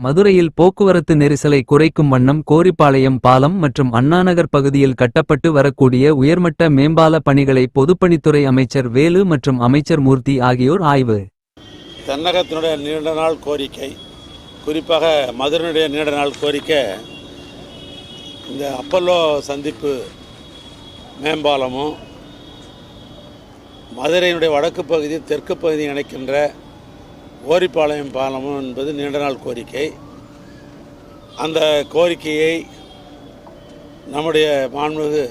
மதுரையில் போக்குவரத்து நெரிசலை குறைக்கும் வண்ணம் கோரிப்பாளையம் பாலம் மற்றும் அண்ணாநகர் பகுதியில் கட்டப்பட்டு வரக்கூடிய உயர்மட்ட மேம்பால பணிகளை பொதுப்பணித்துறை அமைச்சர் வேலு மற்றும் அமைச்சர் மூர்த்தி ஆகியோர் ஆய்வு. தென்னகத்தினுடைய நீண்ட நாள் கோரிக்கை குறிப்பாக மதுரையினுடைய நீண்ட நாள் கோரிக்கை இந்த அப்பல்லோ சந்திப்பு மேம்பாலமும் மதுரையினுடைய வடக்கு பகுதி தெற்கு பகுதி இணைக்கின்ற ஓரிப்பாளையம் பாலமும் என்பது நீண்ட நாள் கோரிக்கை. அந்த கோரிக்கையை நம்முடைய மாண்புமிகு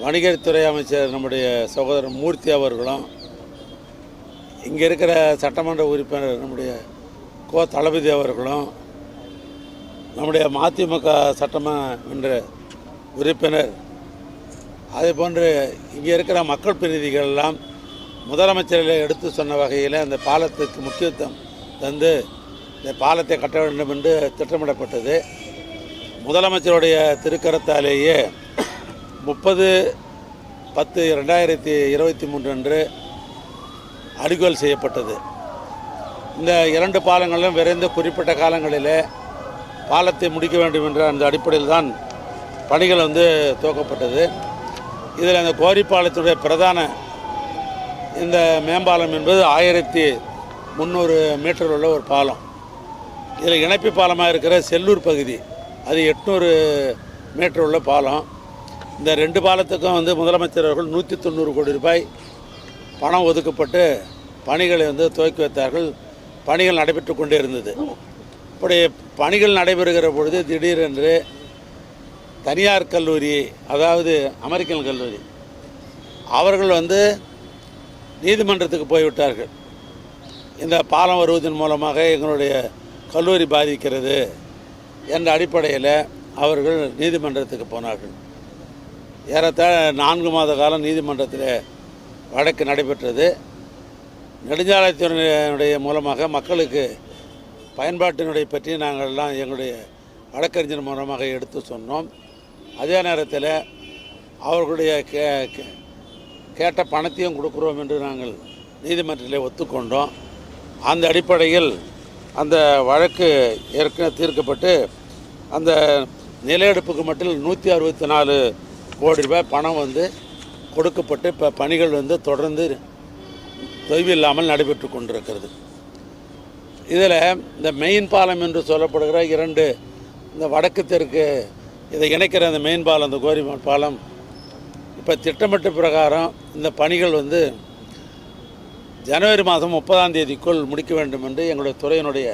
வணிகத்துறை அமைச்சர் நம்முடைய சகோதரர் மூர்த்தி அவர்களும் இங்கே இருக்கிற சட்டமன்ற உறுப்பினர் நம்முடைய கோ தளபதி அவர்களும் நம்முடைய மதிமுக சட்டமன்ற உறுப்பினர் அதே போன்று இங்கே இருக்கிற மக்கள் பிரதிநிதிகள் எல்லாம் முதலமைச்சரில் எடுத்து சொன்ன வகையில் அந்த பாலத்துக்கு முக்கியத்துவம் தந்து இந்த பாலத்தை கட்ட வேண்டும் என்று திட்டமிடப்பட்டது. முதலமைச்சருடைய திருக்கரத்தாலேயே முப்பது பத்து ரெண்டாயிரத்தி இருபத்தி மூன்று அன்று அடிகோல் செய்யப்பட்டது. இந்த இரண்டு பாலங்களிலும் விரைந்த குறிப்பிட்ட காலங்களிலே பாலத்தை முடிக்க வேண்டும் என்ற அந்த அடிப்படையில் தான் பணிகள் வந்து துவக்கப்பட்டது. இதில் அந்த கோரி பிரதான இந்த மேம்பாலம் என்பது ஆயிரத்தி முந்நூறு மீட்டர் உள்ள ஒரு பாலம். இதில் இணைப்பு பாலமாக இருக்கிற செல்லூர் பகுதி அது எட்நூறு மீட்டர் உள்ள பாலம். இந்த ரெண்டு பாலத்துக்கும் வந்து முதலமைச்சர் அவர்கள் நூற்றி தொண்ணூறு கோடி ரூபாய் பணம் ஒதுக்கப்பட்டு பணிகளை வந்து துவக்கி வைத்தார்கள். பணிகள் நடைபெற்று கொண்டே இருந்தது. இப்படி பணிகள் நடைபெறுகிற பொழுது திடீரென்று தனியார் கல்லூரி அதாவது அமெரிக்கன் கல்லூரி அவர்கள் வந்து நீதிமன்றத்துக்கு போய்விட்டார்கள். இந்த பாலம் வருவதன் மூலமாக எங்களுடைய கல்லூரி பாதிக்கிறது என்ற அடிப்படையில் அவர்கள் நீதிமன்றத்துக்கு போனார்கள். ஏறத்தாழ நான்கு மாத காலம் நீதிமன்றத்தில் வழக்கு நடைபெற்றது. நெடுஞ்சாலைத்துறையினுடைய மூலமாக மக்களுக்கு பயன்பாட்டினுடைய பற்றி நாங்கள்லாம் எங்களுடைய வழக்கறிஞர் மூலமாக எடுத்து சொன்னோம். அதே நேரத்தில் அவர்களுடைய கே- கேட்ட பணத்தையும் கொடுக்குறோம் என்று நாங்கள் நீதிமன்றத்தில் ஒத்துக்கொண்டோம். அந்த அடிப்படையில் அந்த வழக்கு ஏற்கனவே தீர்க்கப்பட்டு அந்த நிலையெடுப்புக்கு மட்டும் நூற்றி அறுபத்தி நாலு கோடி ரூபாய் பணம் வந்து கொடுக்கப்பட்டு இப்போ பணிகள் வந்து தொடர்ந்து தொய்வில்லாமல் நடைபெற்று கொண்டிருக்கிறது. இதில் இந்த மெயின் பாலம் என்று சொல்லப்படுகிற இரண்டு இந்த வடக்கு தெற்கு இதை இணைக்கிற அந்த மெயின் பாலம் அந்த கோரி பாலம் இப்போ திட்டமிட்ட பிரகாரம் இந்த பணிகள் வந்து ஜனவரி மாதம் முப்பதாம் தேதிக்குள் முடிக்க வேண்டும் என்று எங்களுடைய துறையினுடைய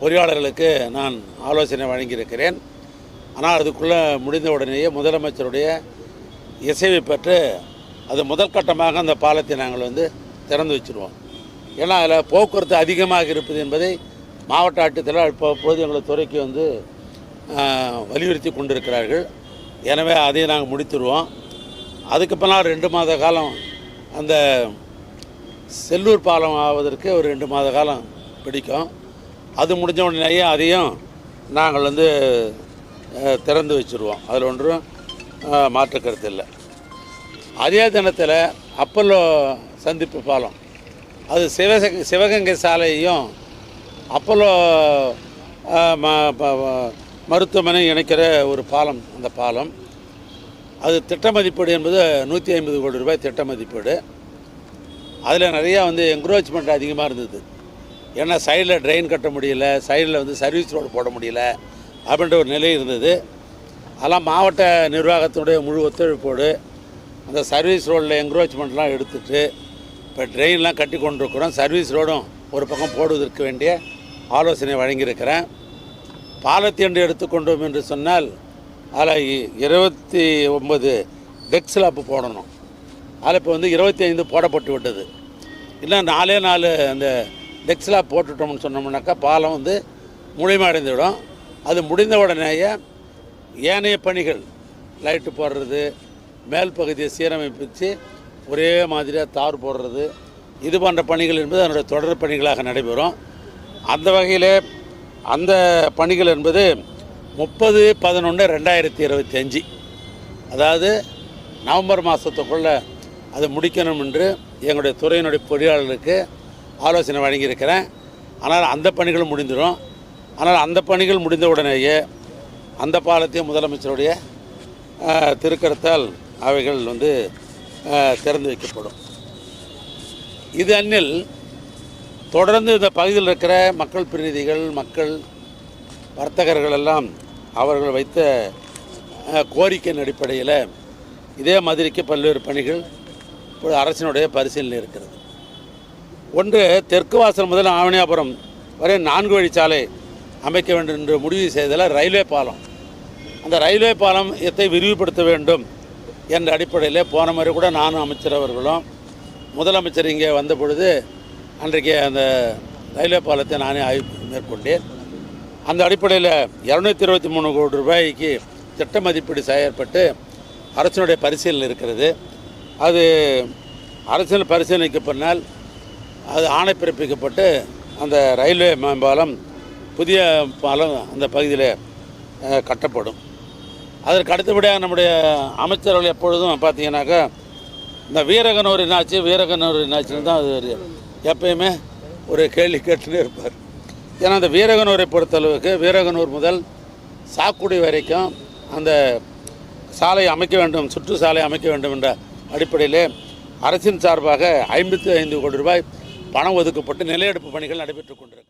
பொறியாளர்களுக்கு நான் ஆலோசனை வழங்கியிருக்கிறேன். ஆனால் அதுக்குள்ளே முடிந்த உடனேயே முதலமைச்சருடைய இசைவை பெற்று அது முதல் கட்டமாக அந்த பாலத்தை நாங்கள் வந்து திறந்து வச்சுருவோம். ஏன்னா அதில் போக்குவரத்து அதிகமாக இருப்பது என்பதை மாவட்ட ஆட்சித்தலைவர் இப்போது எங்கள் துறைக்கு வந்து வலியுறுத்தி கொண்டிருக்கிறார்கள். எனவே அதை நாங்கள் முடித்துருவோம். அதுக்கு பின்னால் ரெண்டு மாத காலம் அந்த செல்லூர் பாலம் ஆவதற்கு ஒரு ரெண்டு மாத காலம் பிடிக்கும். அது முடிஞ்ச உடனேயே அதையும் நாங்கள் வந்து திறந்து வச்சுருவோம். அதில் ஒன்றும் மாற்று கருத்து இல்லை. அதே தினத்தில் அப்பல்லோ சந்திப்பு பாலம். அது சிவச சிவகங்கை சாலையையும் அப்பல்லோ ம- மருத்துவமனை இணைக்கிற ஒரு பாலம் அந்த பாலம். அது திட்ட மதிப்பீடு என்பது நூற்றி ஐம்பது கோடி ரூபாய் திட்ட மதிப்பீடு அதில் நிறையா வந்து என்க்ரோச்மெண்ட் அதிகமாக இருந்தது. ஏன்னா சைடில் ட்ரெயின் கட்ட முடியல சைடில் வந்து சர்வீஸ் ரோடு போட முடியல அப்படின்ற ஒரு நிலை இருந்தது. அதெல்லாம் மாவட்ட நிர்வாகத்தினுடைய முழு ஒத்துழைப்போடு அந்த சர்வீஸ் ரோடில் என்க்ரோச்மெண்ட்லாம் எடுத்துகிட்டு இப்போ ட்ரெயின்லாம் கட்டி கொண்டிருக்கிறோம். சர்வீஸ் ரோடும் ஒரு பக்கம் போடுவதற்கு வேண்டிய ஆலோசனை வழங்கியிருக்கிறேன். பாலத்தீண்டு எடுத்துக்கொண்டோம் என்று சொன்னால் அதில் இருபத்தி ஒன்பது டெக் ஸ்லாப்பு போடணும். அதில் இப்போ வந்து இருபத்தி ஐந்து போடப்பட்டு விட்டது. இல்லை நாலே நாலு அந்த டெக் ஸ்லாப் போட்டுட்டோம்னு சொன்னோம்னாக்கா பாலம் வந்து முழுமையடைந்துவிடும். அது முடிந்த உடனேயே ஏனைய பணிகள் லைட்டு போடுறது மேல் பகுதியை சீரமைப்பிச்சு ஒரே மாதிரியாக தார் போடுறது இது போன்ற பணிகள் என்பது அதனுடைய தொடர் பணிகளாக நடைபெறும். அந்த வகையில் அந்த பணிகள் என்பது முப்பது பதினொன்று ரெண்டாயிரத்தி இருபத்தி அஞ்சு. அதாவது நவம்பர் மாதத்துக்குள்ளே அதை முடிக்கணும் என்று எங்களுடைய துறையினுடைய பொறியாளர்களுக்கு ஆலோசனை வழங்கியிருக்கிறேன். ஆனால் அந்த பணிகளும் முடிந்துடும். ஆனால் அந்த பணிகள் முடிந்தவுடனேயே அந்த பாலத்தையும் முதலமைச்சருடைய திருக்கருத்தால் திருக்கரத்தால் அவைகள் வந்து திறந்து வைக்கப்படும். இது அன்னில் தொடர்ந்து இந்த பகுதியில் இருக்கிற மக்கள் பிரதிநிதிகள் மக்கள் வர்த்தகர்கள் எல்லாம் அவர்கள் வைத்த கோரிக்கையின் அடிப்படையில் இதே மாதிரிக்கு பல்வேறு பணிகள் இப்போது அரசினுடைய பரிசீலனை இருக்கிறது. ஒன்று தெற்கு வாசல் முதல் ஆவணியாபுரம் வரை நான்கு வழிச்சாலை அமைக்க வேண்டும் என்று முடிவு செய்ததில் ரயில்வே பாலம். அந்த ரயில்வே பாலம் எத்தை விரிவுபடுத்த வேண்டும் என்ற அடிப்படையில் போன முறை கூட நானும் அமைச்சர் அவர்களும் முதலமைச்சர் இங்கே வந்த பொழுது அன்றைக்கு அந்த ரயில்வே பாலத்தை நானே ஆய்வு மேற்கொண்டேன். அந்த அடிப்படையில் இரநூத்தி இருபத்தி மூணு கோடி ரூபாய்க்கு திட்ட மதிப்பீடு செய்யப்பட்டு அரசினுடைய பரிசீலனை இருக்கிறது. அது அரசியல் பரிசீலனைக்கு பின்னால் அது ஆணை பிறப்பிக்கப்பட்டு அந்த ரயில்வே மேம்பாலம் புதிய பாலம் அந்த பகுதியில் கட்டப்படும். அதற்கு அடுத்தபடியாக நம்முடைய அமைச்சர்கள் எப்பொழுதும் பார்த்தீங்கன்னாக்கா இந்த வீரகனூர் என்னாச்சு வீரகனூர் என்னாச்சுன்னு தான் அது ஒரு எப்பயுமே ஒரு கேள்வி கேட்டுனே இருப்பார். ஏன்னா அந்த வீரகனூரை பொறுத்தளவுக்கு வீரகனூர் முதல் சாக்குடி வரைக்கும் அந்த சாலை அமைக்க வேண்டும் சுற்று சாலை அமைக்க வேண்டும் என்ற அடிப்படையிலே அரசின் சார்பாக ஐம்பத்தி ஐந்து கோடி ரூபாய் பணம் ஒதுக்கப்பட்டு நிலையெடுப்பு பணிகள் நடைபெற்றுக் கொண்டிருக்கிறது